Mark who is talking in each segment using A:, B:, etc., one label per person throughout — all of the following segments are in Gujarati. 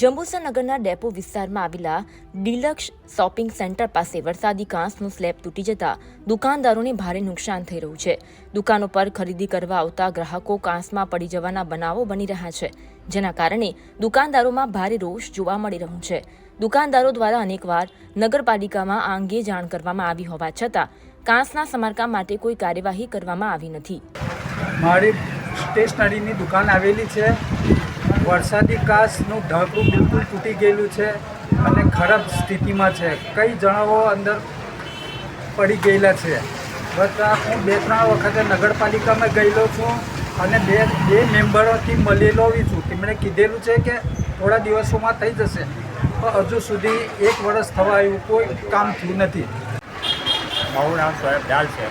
A: જંબુસર નગરના ડેપો વિસ્તારમાં આવેલા ડિલક્ષ શોપિંગ સેન્ટર પાસે વરસાદી કાંસનો સ્લેબ તૂટી જતા દુકાનદારોને ભારે નુકસાન થઈ રહ્યું છે. દુકાનો પર ખરીદી કરવા આવતા ગ્રાહકો કાંસમાં પડી જવાના બનાવો બની રહ્યા છે, જેના કારણે દુકાનદારોમાં ભારે રોષ જોવા મળી રહ્યો છે. દુકાનદારો દ્વારા અનેકવાર નગરપાલિકામાં આ અંગે જાણ કરવામાં આવી હોવા છતાં કાંસના સમારકામ માટે કોઈ કાર્યવાહી કરવામાં આવી નથી.
B: મારી સ્ટેશનરીની દુકાન આવેલી છે. વરસાદી કાચનું ઢાંકણું બિલકુલ તૂટી ગયેલું છે અને ખરાબ સ્થિતિમાં છે. કઈ જણાવો અંદર પડી ગયેલા છે? બટ હું બે ત્રણ વખતે નગરપાલિકામાં ગયેલો છું અને બે બે મેમ્બરોથી મળેલો આવી છું. તેમણે કીધેલું છે કે થોડા દિવસોમાં થઈ જશે. પણ હજુ સુધી એક વર્ષ થવા આવ્યું, કોઈ કામ થયું નથી.
C: મારું નામ સોએબ ડાલ છે.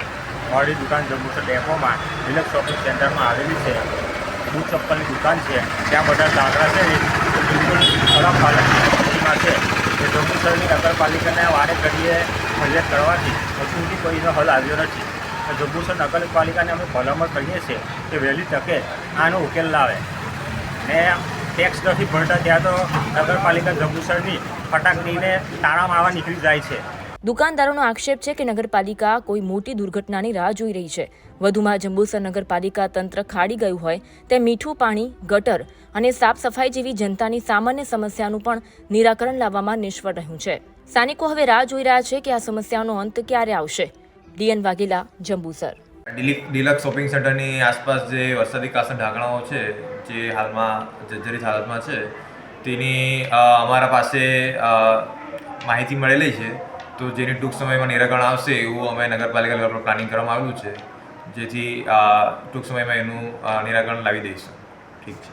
C: મારી દુકાન જંબુસર ડેપોમાં ડિલક્સ શોપિંગ સેન્ટરમાં આવેલી છે. બૂટ ચપ્પલની દુકાન છે. ત્યાં બધા દાદરા છે, એ બિલકુલ ખરાબ હાલતમાં છે. એ જંબુસરની નગરપાલિકાને વારે ઘડીએ ફરિયાદ કરવાથી હજુ સુધી કોઈનો હલ આવ્યો નથી. જંબુસર નગરપાલિકાને અમે ભલામણ કરીએ છીએ કે વહેલી તકે આનો ઉકેલ લાવે. ને ટેક્સ નથી ભરતા, ત્યાં તો નગરપાલિકા જંબુસરની ફટાકડીને તાળા મારવા નીકળી જાય છે.
A: દુકાનદારોનો આક્ષેપ છે કે નગરપાલિકા કોઈ મોટી દુર્ઘટનાની રાહ જોઈ રહી છે. વધુમાં જંબુસર નગરપાલિકા તંત્ર ખાડી ગયું હોય તે મીઠું પાણી, ગટર અને સાફ સફાઈ જેવી જનતાની સામાન્ય સમસ્યાનું પણ નિરાકરણ લાવવામાં નિષ્ફળ રહ્યું છે. સ્થાનિકો હવે રાહ જોઈ રહ્યા છે કે આ સમસ્યાનો અંત ક્યારે આવશે. DN Vaghela, Jambusar.
D: Deluxe shopping સેન્ટરની આસપાસ જે વરસાદી કાસના ઢાંકણાઓ છે, જે હાલમાં, જર્જરિત હાલતમાં છે, તેની અમારા પાસે માહિતી મળેલી છે. તો જેની ટૂંક સમયમાં નિરાકરણ આવશે એવું અમે નગરપાલિકા લેવલ પર પ્લાનિંગ કરવામાં આવ્યું છે. જેથી ટૂંક સમયમાં એનું નિરાકરણ લાવી દઈશું. ઠીક છે.